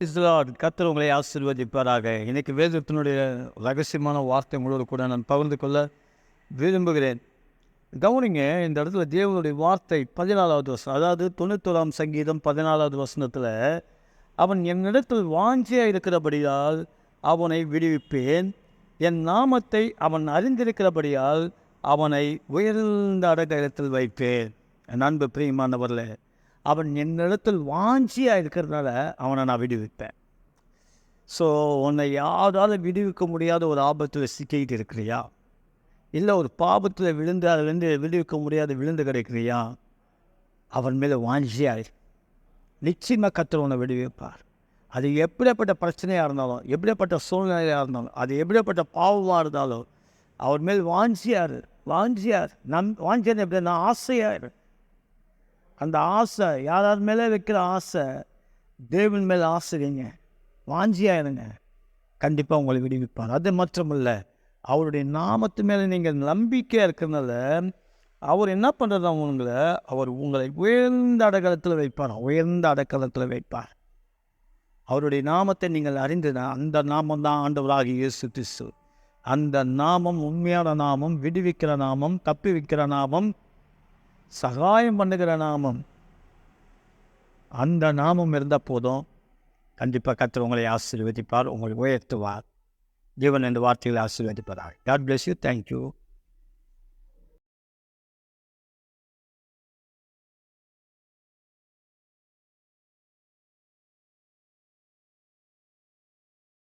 இஸ்லாட் கத்தர் உங்களை ஆசீர்வதிப்பாராக. இன்னைக்கு வேதத்தினுடைய ரகசியமான வார்த்தை உங்களோடு கூட நான் பகிர்ந்து கொள்ள விரும்புகிறேன். கவனிங்க இந்த இடத்துல தேவனுடைய வார்த்தை பதினாலாவது வசனம் அதாவது தொண்ணூத்தோராம் சங்கீதம் பதினாலாவது வசனத்தில் அவன் என்னிடத்தில் வாஞ்சியாக இருக்கிறபடியால் அவனை விடுவிப்பேன். என் நாமத்தை அவன் அறிந்திருக்கிறபடியால் அவனை உயர்ந்த அடக்கத்தில் வைப்பேன். நண்பு பிரியமானவர்களே அவன் என்னிடத்தில் வாஞ்சியாக இருக்கிறதுனால அவனை நான் விடுவிப்பேன். ஸோ உன்னை யாரால விடுவிக்க முடியாத ஒரு ஆபத்தில் சிக்கிக்கிட்டு இருக்கிறியா? இல்லை ஒரு பாபத்தில் விழுந்து அதுலேருந்து விடுவிக்க முடியாத விழுந்து கிடைக்கிறியா? அவன் மேலே வாஞ்சியாக நிச்சயமாக கத்தர் உன்னை விடுவிப்பார். அது எப்படிப்பட்ட பிரச்சனையாக இருந்தாலும் எப்படிப்பட்ட சூழ்நிலையாக இருந்தாலும் அது எப்படிப்பட்ட பாவமாக இருந்தாலும் அவர் மேல் வாஞ்சியார் வாஞ்சியார் நம் வாஞ்சியார் எப்படின்னா ஆசையார் அந்த ஆசை யாரார் மேலே வைக்கிற ஆசை தேவன் மேலே ஆசைங்க வாஞ்சியாக இருங்க. கண்டிப்பாக உங்களை விடுவிப்பார். அது மட்டுமல்ல அவருடைய நாமத்து மேலே நீங்கள் நம்பிக்கையாக இருக்கிறதுனால அவர் என்ன பண்ணுறது உங்களை அவர் உங்களை உயர்ந்த அடக்கலத்தில் வைப்பார். உயர்ந்த அடக்கலத்தில் வைப்பார். அவருடைய நாமத்தை நீங்கள் அறிந்தனா அந்த நாமம் தான் ஆண்டவராக இயேசு கிறிஸ்து. அந்த நாமம் உண்மையான நாமம் விடுவிக்கிற நாமம் தப்பி வைக்கிற நாமம் சகாயம் பண்ணுகிற நாமம் அந்த நாமம் இருந்தால் போதும். கண்டிப்பாக கத்தர் உங்களை ஆசீர்வதிப்பார் உங்களை உயர்த்துவார். தேவன் இந்த வார்த்தைகளை ஆசீர்வதிப்பார் காட் பிளஸ் யூ தேங்க்யூ